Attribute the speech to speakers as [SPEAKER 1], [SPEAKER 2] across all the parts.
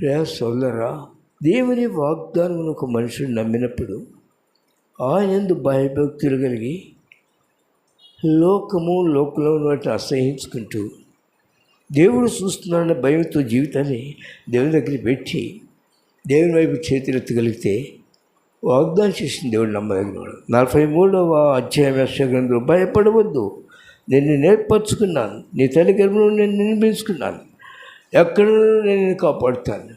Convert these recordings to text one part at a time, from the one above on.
[SPEAKER 1] ప్రేసోల్లరా దేవుని వాగ్దానం ఒక మనుషుడు నమ్మినప్పుడు ఆయనందు భయభక్తులు కలిగి లోకము లోకంలో వాటిని అసహించుకుంటూ దేవుడు చూస్తున్నాడన్న భయంతో జీవితాన్ని దేవుని దగ్గర పెట్టి దేవుని వైపు చేతులెత్తగలిగితే వాగ్దానం చేసిన దేవుడు నమ్మదగినవాడు. నలభై మూడవ అధ్యాయం గ్రంథంలో భయపడవద్దు నేను నేర్పరచుకున్నాను నీ తల్లి గర్భంలో నేను నిర్మించుకున్నాను ఎక్కడ నేను కాపాడుతాను.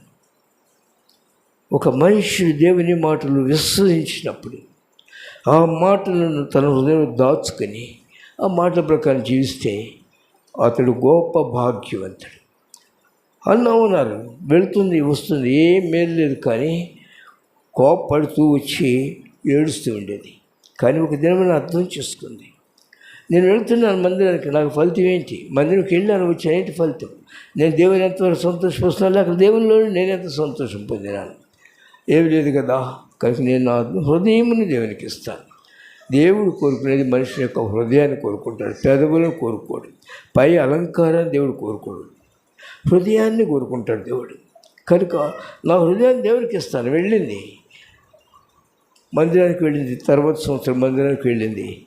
[SPEAKER 1] ఒక మనిషి దేవుని మాటలు విశ్వసించినప్పుడు ఆ మాటలను తన హృదయం దాచుకొని ఆ మాటల ప్రకారం జీవిస్తే అతడు గొప్ప భాగ్యవంతుడు. అన్న ఉన్నారు వెళుతుంది వస్తుంది ఏం మేలు లేదు కానీ కోపడుతూ వచ్చి ఏడుస్తూ ఉండేది. కానీ ఒక దినం అర్థం చేసుకుంది. నేను వెళ్తున్నాను మందిరానికి నాకు ఫలితం ఏంటి? మందిరంకి వెళ్ళాను వచ్చాను ఏంటి ఫలితం? నేను దేవుని ఎంతవరకు సంతోషపరుస్తున్నాను? లేక దేవునిలో నేను ఎంత సంతోషం పొందినాను? ఏమి లేదు కదా? కనుక నేను నా హృదయముని దేవునికి ఇస్తాను. దేవుడు కోరుకునేది మనిషి యొక్క హృదయాన్ని కోరుకుంటాడు పెదవులను కోరుకోడు పై అలంకారాన్ని దేవుడు కోరుకోడు హృదయాన్ని కోరుకుంటాడు దేవుడు. కనుక నా హృదయాన్ని దేవుడికి ఇస్తాను. వెళ్ళింది. మందిరానికి వెళ్ళింది తర్వాత సంవత్సరం మందిరానికి వెళ్ళింది.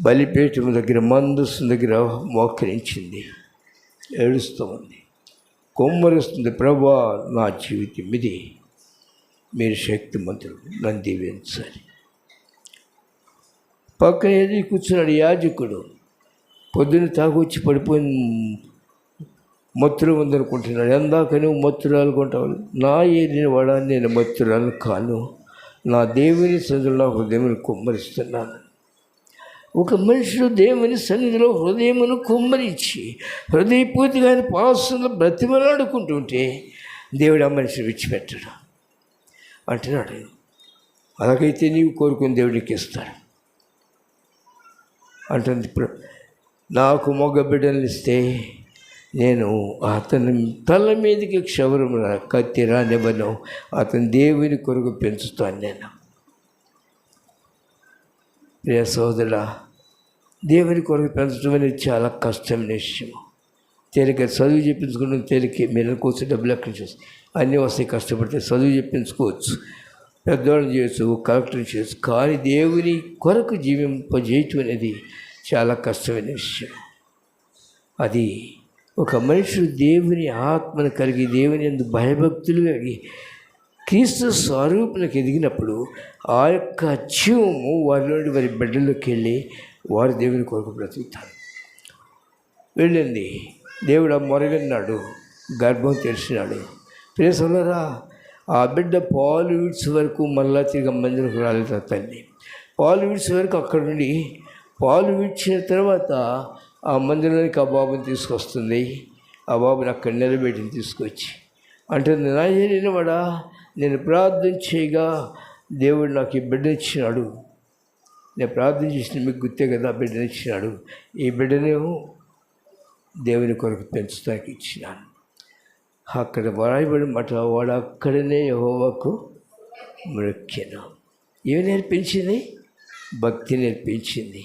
[SPEAKER 1] బలిపీఠం దగ్గర మందస్సు దగ్గర మోకరించింది. ఏడుస్తూ ఉంది కొమ్మరిస్తుంది ప్రభా నా జీవితం ఇది. మీరు శక్తిమంతుడు నన్ను దీవించాలి పక్కన ఎదురు కూర్చున్నాడు యాజకుడు. పొద్దున్న తాగొచ్చి పడిపోయిన మత్తులు ఉందనుకుంటున్నాడు. ఎందాక నువ్వు మత్తురాలు కొంటావు? నా ఏరిన వాడాన్ని నేను మత్తురాలు కాను. నా దేవుని సదును నాకు దేవుని కుమ్మరిస్తున్నాను. ఒక మనుషుడు దేవుని సన్నిధిలో హృదయమును కుమ్మరించి హృదయపూర్తిగా ఆయన పాసంలో బ్రతిమలాడుకుంటుంటే దేవుడు ఆ మనిషిని విడిచిపెట్టడు. అంటున్నాడు అలాగైతే నీవు కోరుకుని దేవుడికి ఇస్తాడు అంటుంది ఇప్పుడు నాకు మగ బిడ్డలు ఇస్తే నేను అతని తల మీదకి క్షవరం కత్తి రానివ్వను. అతని దేవుని కొరకు పెంచుతాను నేను. ప్రియ సోదరా దేవుని కొరకు పెంచడం అనేది చాలా కష్టమైన విషయం తేలిక చదువు చెప్పించుకోవడం తేలిక మీరు కూర్చొని డబ్బులు ఎక్కడి నుంచి వస్తాయి అన్నీ వస్తాయి కష్టపడితే చదువు చెప్పించుకోవచ్చు. పెద్దవాళ్ళని చేయొచ్చు కలెక్టర్ చేయొచ్చు. కానీ దేవుని కొరకు జీవింపజేయటం అనేది చాలా కష్టమైన విషయం. అది ఒక మనుషుడు దేవుని ఆత్మను కలిగి దేవుని ఎందు భయభక్తులు కలిగి క్రీస్తు స్వరూపులకు ఎదిగినప్పుడు ఆ యొక్క జీవము వారిలోని వారి బిడ్డలోకి వెళ్ళి వారు దేవుని కొరకు బ్రతుకుతారు. వెళ్ళింది. దేవుడు ఆ మొరగన్నాడు. గర్భం తెరిచినాడు. ప్రేసలరా ఆ బిడ్డ పాలు వరకు మళ్ళా తిరిగి మందిరకు రాలేదు తల్లి? పాలు విడిచే వరకు అక్కడ నుండి పాలు విడిచిన తర్వాత ఆ మందిరానికి ఆ బాబుని తీసుకొస్తుంది. ఆ బాబుని అక్కడ నిలబెట్టిని తీసుకొచ్చి అంటే నా వాడా నేను ప్రార్థన చేయగా దేవుడు నాకు ఈ బిడ్డనిచ్చినాడు. నేను ప్రార్థన చేసిన మీకు గుర్తే కదా బిడ్డను ఇచ్చినాడు. ఈ బిడ్డనేమో దేవుని కొరకు పెంచడానికి ఇచ్చినాను. అక్కడ వరాయబడి మాట వాడు అక్కడనే యహోవాకు మృక్యను ఏమి నేర్పించింది? భక్తి నేర్పించింది.